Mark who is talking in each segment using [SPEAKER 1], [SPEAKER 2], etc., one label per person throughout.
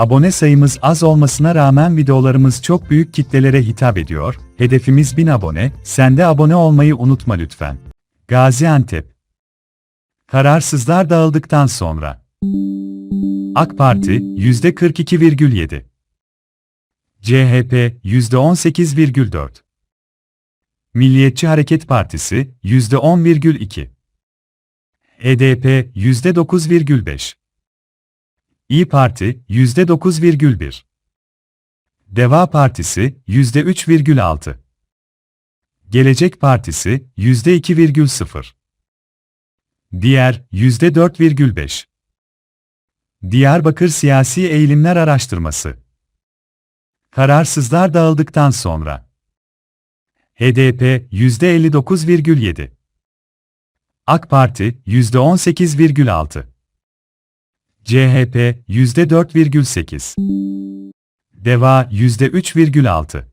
[SPEAKER 1] Abone sayımız az olmasına rağmen videolarımız çok büyük kitlelere hitap ediyor. Hedefimiz 1000 abone. Sen de abone olmayı unutma lütfen. Gaziantep Kararsızlar dağıldıktan sonra AK Parti %42,7 CHP %18,4 Milliyetçi Hareket Partisi %10,2 HDP %9,5 İyi Parti %9,1 Deva Partisi %3,6 Gelecek Partisi %2,0 Diğer %4,5 Diyarbakır Siyasi Eğilimler Araştırması. Kararsızlar dağıldıktan sonra. HDP %59,7 AK Parti %18,6 CHP %4,8 Deva %3,6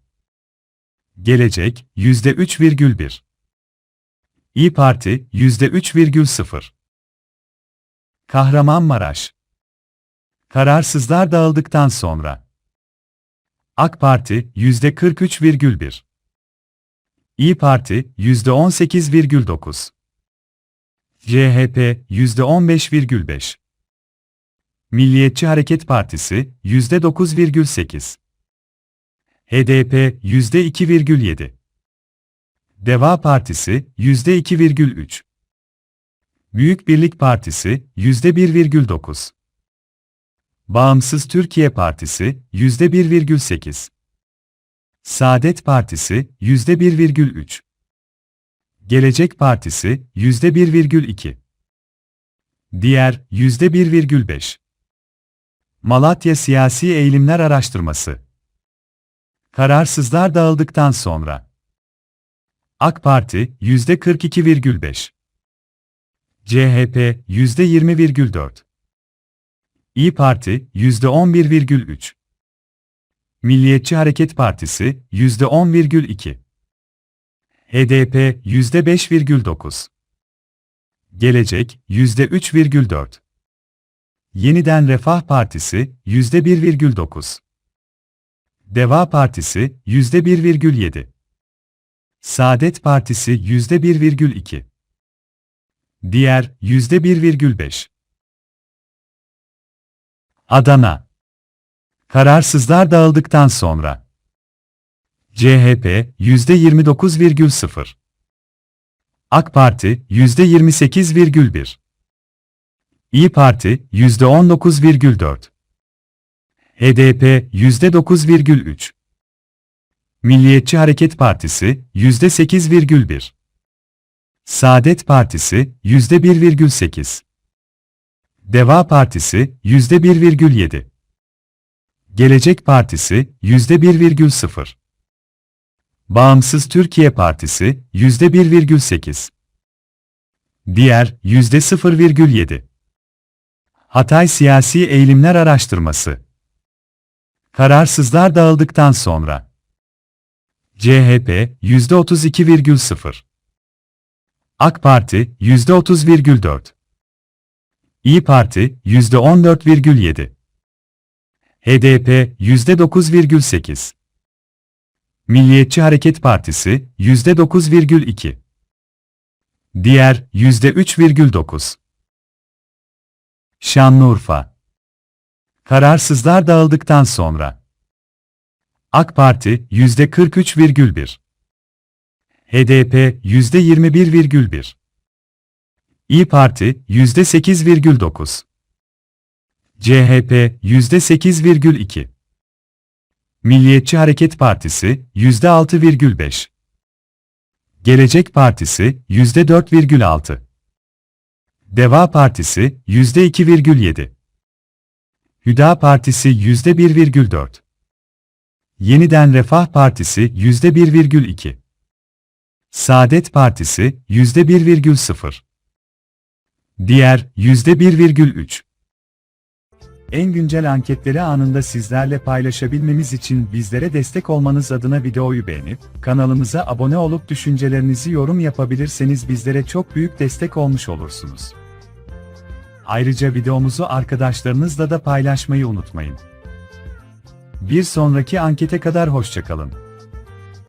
[SPEAKER 1] Gelecek %3,1 İyi Parti %3,0 Kahramanmaraş. Kararsızlar dağıldıktan sonra. AK Parti %43,1 İyi Parti %18,9 CHP %15,5 Milliyetçi Hareket Partisi %9,8 HDP %2,7 Deva Partisi %2,3 Büyük Birlik Partisi %1,9 Bağımsız Türkiye Partisi %1,8 Saadet Partisi %1,3 Gelecek Partisi %1,2 Diğer %1,5 Malatya Siyasi Eğilimler Araştırması. Kararsızlar dağıldıktan sonra. AK Parti %42,5 CHP %20,4 İyi Parti %11,3 Milliyetçi Hareket Partisi %10,2 HDP %5,9 Gelecek %3,4 Yeniden Refah Partisi %1,9 Deva Partisi %1,7 Saadet Partisi %1,2 Diğer %1,5 Adana. Kararsızlar dağıldıktan sonra. CHP %29,0 AK Parti %28,1 İyi Parti %19,4 HDP %9,3 Milliyetçi Hareket Partisi %8,1 Saadet Partisi %1,8 Deva Partisi %1,7 Gelecek Partisi %1,0 Bağımsız Türkiye Partisi %1,8 Diğer %0,7 Hatay Siyasi Eğilimler Araştırması. Kararsızlar dağıldıktan sonra. CHP %32,0 AK Parti %30,4 İyi Parti %14,7 HDP %9,8 Milliyetçi Hareket Partisi %9,2 Diğer %3,9 Şanlıurfa. Kararsızlar dağıldıktan sonra. AK Parti %43,1 HDP %21,1 İyi Parti %8,9 CHP %8,2 Milliyetçi Hareket Partisi %6,5 Gelecek Partisi %4,6 Deva Partisi %2,7 Hüda Partisi %1,4 Yeniden Refah Partisi %1,2 Saadet Partisi %1,0 Diğer %1,3 En güncel anketleri anında sizlerle paylaşabilmemiz için bizlere destek olmanız adına videoyu beğenip, kanalımıza abone olup düşüncelerinizi yorum yapabilirseniz bizlere çok büyük destek olmuş olursunuz. Ayrıca videomuzu arkadaşlarınızla da paylaşmayı unutmayın. Bir sonraki ankete kadar hoşçakalın.